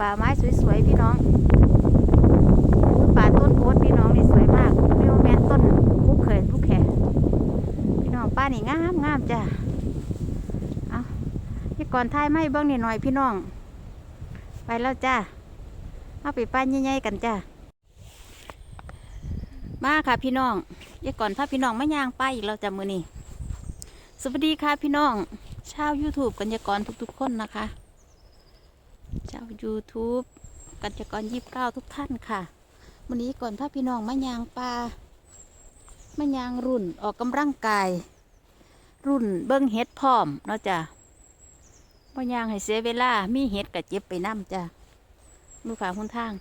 ป่าไม้สวยๆพี่น้องป่าต้นโพธิ์พี่น้องนี่สวยมากไม่ว่าแม่นต้นคุกเขินคุกแขพี่น้องป้านี่งามงามจ้ะเอาพี่ก่อนท้ายไม่เบิ้งนี่หน่อยพี่น้อง ไปแล้วจ้าเอาไปป้าใหญ่ๆกันจ้ามาค่ะพี่น้องยายก่อนพาพี่น้องมาย่างป้าอีกแล้วจ้ะมือนี่สวัสดีค่ะพี่น้องชาว YouTube กันยากรทุกๆคนนะคะ ชาว YouTube กันยากรยี่สิบเก้าทุกท่านค่ะ วันนี้ก่อนพาพี่น้องมายางปลามายางรุ่นออกกำลังกาย รุ่นเบิ้งเฮ็ดพร้อมเนาะจ้ะมายางให้เสียเวลา มีเฮ็ดกับเจ็บไปน้ำจ้ะลูกค้าคนทาง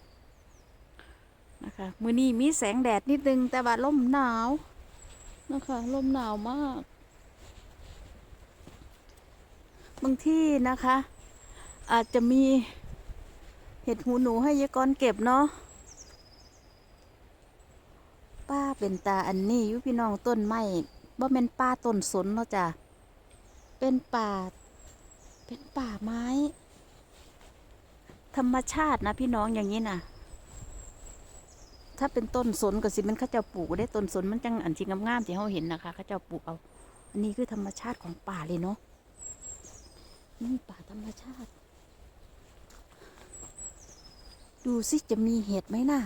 นะคะมือนี้มีแสงแดดนิดนึง แต่ว่าลมหนาวนะคะลมหนาวมาก บางที่นะคะ อาจจะมีเห็ดหูหนูให้ยายกรเก็บเนาะป้าเป็นตาอันนี้ยุพี่น้องต้นไม้บ่เป็นป่าต้นสนเนาะจ้ะเป็นป่า เป็นป่าไม้ ธรรมชาตินะพี่น้องอย่างนี้นะถ้าเป็นต้นสนก็สิมันข้าเจ้าปลูกได้ต้นสนมันจังอันจริงงามๆที่เขาเห็นนะคะข้าเจ้าปลูกเอาอันนี้คือธรรมชาติของป่าเลยเนาะนี่ป่าธรรมชาติ ดูสิจะมีเห็ดไหมน่ะ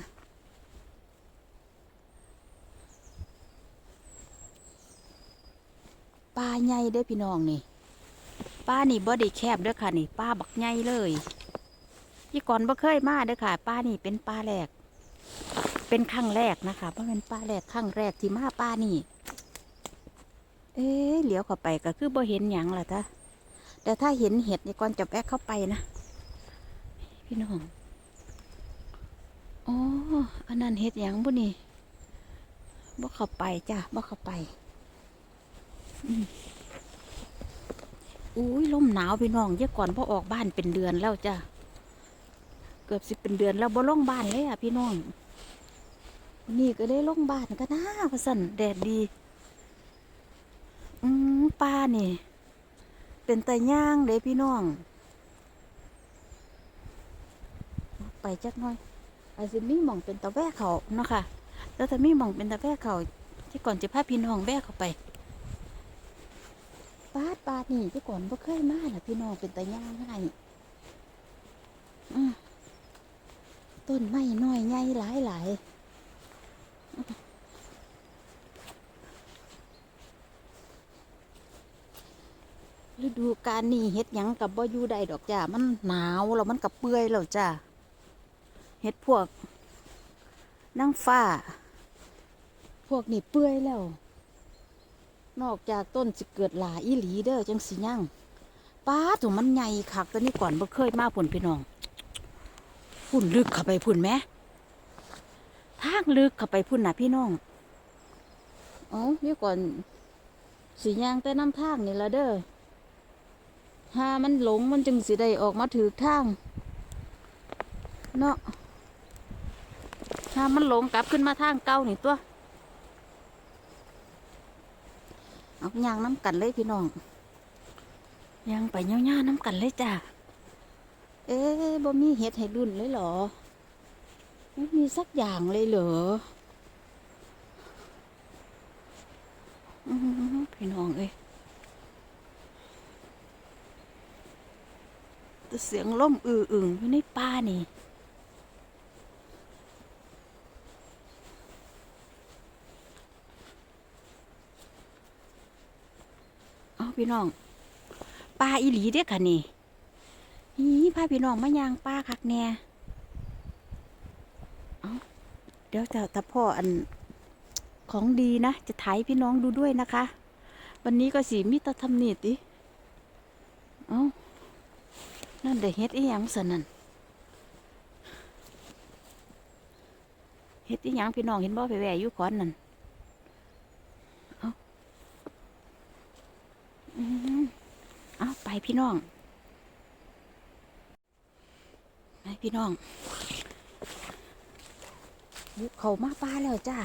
ป่าใหญ่เด้พี่น้องนี่ป่านี่บ่ได้แคบเด้อค่ะนี่ป่าบักใหญ่เลยยี่ก่อนบ่เคยมาเด้อค่ะป่านี่เป็นป่าแรกเป็นครั้งแรกนะคะเพราะเป็นป่าแรกครั้งแรกที่มาป่านี่ เอ๊ะเหลียวเข้าไปก็คือบ่เห็นหยังล่ะท่าแต่ถ้าเห็นเห็ดนี่ก่อนจะแวะเข้าไปนะ พี่น้อง อ๋ออันนั้นเห็ดหยังบุนี่บ่เข้าไปจ้ะบ่เข้าไปอุ้ยลมหนาวพี่น้องเยอะก่อนพอออกบ้านเป็นเดือนแล้วจ้ะเกือบสิเป็นเดือนแล้วบ่ลงบ้านเลยอะพี่น้องนี่ก็ได้ลงบ้านก็น่าพะสันแดดดี อืมป้านี่ เป็นแต่ย่างเด้พี่น้อง ไปจักหน่อย อาจจะมีหม่องเป็นตะแวะเขาเนาะค่ะ แล้วถ้ามีหม่องเป็นตะแวะเขาที่ก่อนจะพาพี่น้องแวะเขาไปปาดปาดนี่ที่ก่อนบ่เคยมาน่ะพี่น้องเป็นตะย่างให้อืมต้นไม้น้อยใหญ่หลายหลายฤดูกาลนี้เฮ็ดหยังกับบ่อยู่ได้ดอกจ้า มันหนาวแล้วมันกับเปื่อยแล้วจ้า เฮ็ดพวกนั่งฟ้า พวกนี่เปื่อยแล้ว นอกจากต้นสิเกิดหลาอีหลีเด้อจังสิยังป้าถูมันใหญ่คักตัวนี้ก่อนบ่เคยมาพุ่นพี่น้องพุ่นลึกเข้าไปพุ่นไหมทางลึกเข้าไปพุ่นนะพี่น้องอ๋อนี่ก่อนสิย่างแต่น้ำทางนี่ละเด้อถ้ามันหลงมันจึงสิได้ออกมาถือทาง เนาะ ถ้ามันหลงกลับขึ้นมาทางเก่านี่ตัว เอายางน้ำกันเลยพี่น้องยางไปเงี้ยวๆน้ำกันเลยจ้ะ เอ๊บ่มีเห็ดให้รุ่นเลยเหรอ ไม่มีสักอย่างเลยเหรออื้อหือพี่น้องเอ้ยแต่เสียงล่มอืออึงอยู่ในป่านี่ เอา พี่น้องปลาอีหลีเด้อค่ะนี่นี่พาพี่น้องมายางปลาคักแน่เดี๋ยวจะถ้าพ่ออันของดีนะ จะถ่ายพี่น้องดูด้วยนะคะ วันนี้ก็สีมิตรทำนิติเอานั่นเด็เฮ็ดอีหยังสนั่นเฮ็ดอีหยังพี่น้องเห็นบ่ไปแหวอยู่ขอนนั่นเอาอืม พี่น้องไปพี่น้องบุกเขามาป้าแล้วจ้า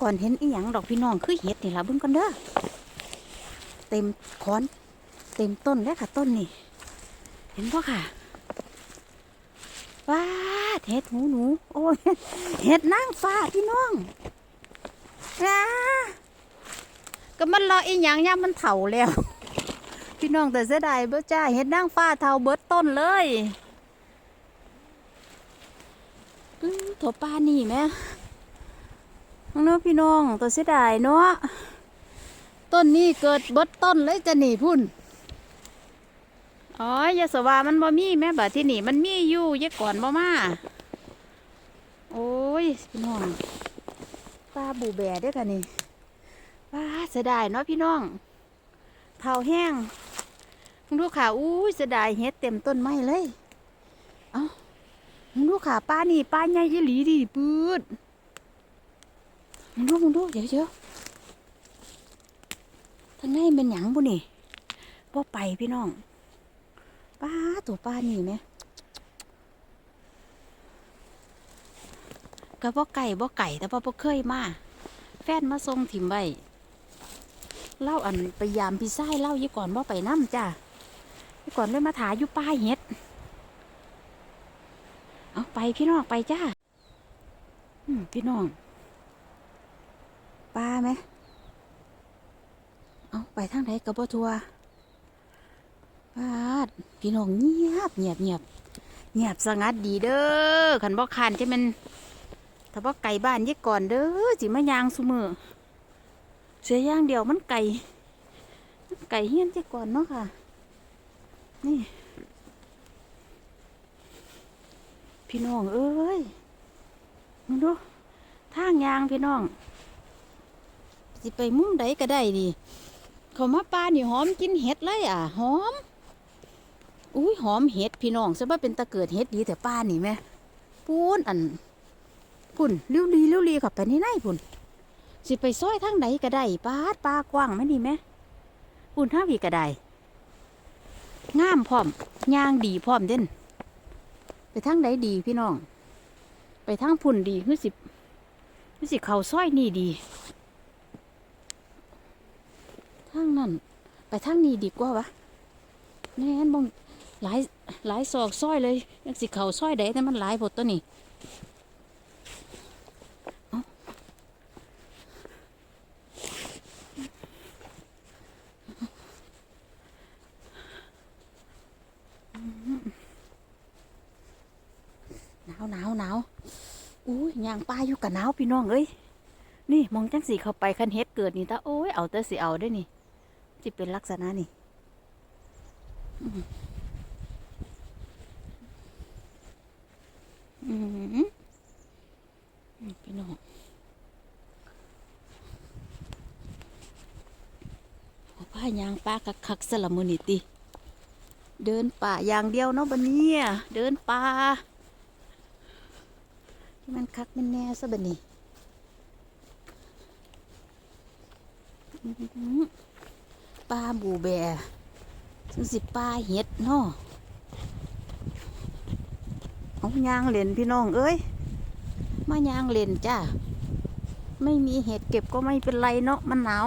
ก่อนเห็นอีหยังดอกพี่น้องคือเห็ดนี่ละเบิ่งกันเด้อ เต็มขอน เต็มต้นแล้วค่ะต้นนี่ เห็นปะค่ะว้าเห็ดหูหนู โอ้ยเห็ดนางฟ้าพี่น้องนะก็มันรออีหยังย่ามันเถาแล้ว พี่น้องแต่เสียดายเบ้อจ้าเห็ดนางฟ้าเถาเบิดต้นเลยถั่วปลานี่แหม่น้องเนาะพี่น้องตัวเสียดายเนาะต้นนี้เกิดเบิดต้นเลยจะหนีพุ่นอ๋อยาสวามันบ่มีแม่บัดที่นี่มันมีอยู่ยะก่อนบ่มาโอ้ยพี่น้องปลาบูแบด้วยกันนี่ปลาเสียดายเนาะพี่น้องเผาแห้ง มึงดูขาอุ้ยเสียดายเฮ็ดเต็มต้นไม้เลย เอ้ามึงดูขาป้านี่ป้าใหญ่ยี่หลีดิปืดมึงดูมึงดูเดี๋ยวเดี๋ยวทางในเป็นหยังบุนี่บ่ไปพี่น้อง ป้าตัวป้านี่ไหมก็บ่ไก่บ่ไก่แต่ว่าบ่เคยมา แฟนมาส่งถิ่มไว้เล่าอันไปยามพี่ไส้เล่ายี่ก่อนบ่ไปน้ำจ้า ก่อนเลยมาถ่าอยู่ป้าเฮ็ด เอาไปพี่น้องไปจ้าพี่น้องป้าไหม เอาไปทางไหนกับบ่ทัวป้าพี่น้องเงียบเงียบเงียบเงียบสงัดดีเด้อขันบ่คานจะมันถ้าบ่ไก่บ้านยี่ก่อนเด้อสิมายางซุมือเสียย่างเดียวมันไก่ไก่เฮี้ยนยี่ก่อนเนาะค่ะ นี่ พี่น้องเอ้ยมึงดูทางยางพี่น้องสิไปมุมใดก็ได้ดีเขามาปลานี่หอมกินเห็ดเลยอะ หอม อุ้ยหอมเห็ดพี่น้องซะว่าเป็นตะเกิดเห็ดดีแต่ป้านี่แม่ปูนอันพุ่นเลี้ยวลีเลี้ยวลีขับไปนี่ไหนพุ่นสิไปซอยทางไหนก็ได้ปลาดปลากว้างไหมนี่แม่พุ่นท่าพี่ก็ได้ งามพร้อมย่างดีพร้อมเด่นไปทั้งไหนดีพี่น้อง ไปทั้งพุ่นดีคือสิคือสิเขาซอยนี่ดีทั้งนั้นไปทั้งนี้ดีกว่าวะแน่นบงหลายหลายซอกซอยเลยยังสิเขาซอยใดแต่มันหลายผดตัวนี้เอ้าหนาวหนาวหนาวอุ้ยยางปลาอยู่กับหนาวพี่น้องเอ้ยนี่มองจังสีเข้าไปคันเฮ็ดเกิดนี่ตาโอ้ยเอาแต่สิเอาได้นี่สิเป็นลักษณะนี่อืมพี่น้องเอาผ้ายางป้าคักคักสลัมมือนิติเดินป่าอย่างเดียวเนาะบันนี้เดินป่า มันคักมันแน่ซะบันนี้ปลาบูแบซึ่งสิปลาเห็ดเนาะเอายางเล่นพี่น้องเอ้ย มายางเล่นจ้า ไม่มีเห็ดเก็บก็ไม่เป็นไรเนาะ มันหนาว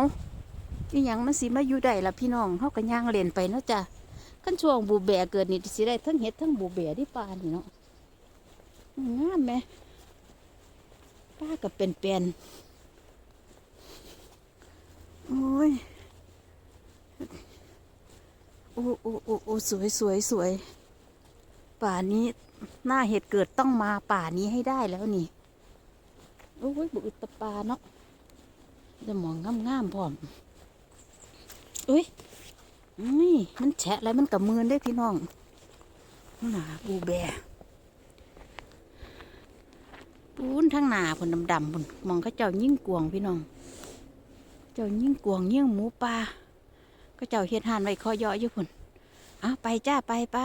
อีหยังมันสิมาอยู่ได้ละพี่น้องเขาก็ยางเล่นไปเนาะจ้าขั้นช่วงบูแบเกิดนี่สิได้ทั้งเห็ดทั้งบูแบที่ปลานี่เนาะงามไหม ป้าก็เป็นเปลี่ยนโอ้ยโอ้โอ้โอ้โอ้สวยสวยสวย ป่านี้หน้าเห็ดเกิดต้องมาป่านี้ให้ได้แล้วนี่ โอ้ยบุตตะปาเนาะจะมองงามๆพร้อมอุ้ยนี่มันแฉะอะไรมันกับมือได้พี่น้องหนาบูแบ ปูนทั้งหนาผนดำๆผนมองเขาเจ้ายิ่งกวงพี่น้อง เจ้ายิ่งกวงยิ่งหมูปลาก็เจ้าเฮ็ดหานไว้คอยออยู่ผนเอาไปจ้าไปไป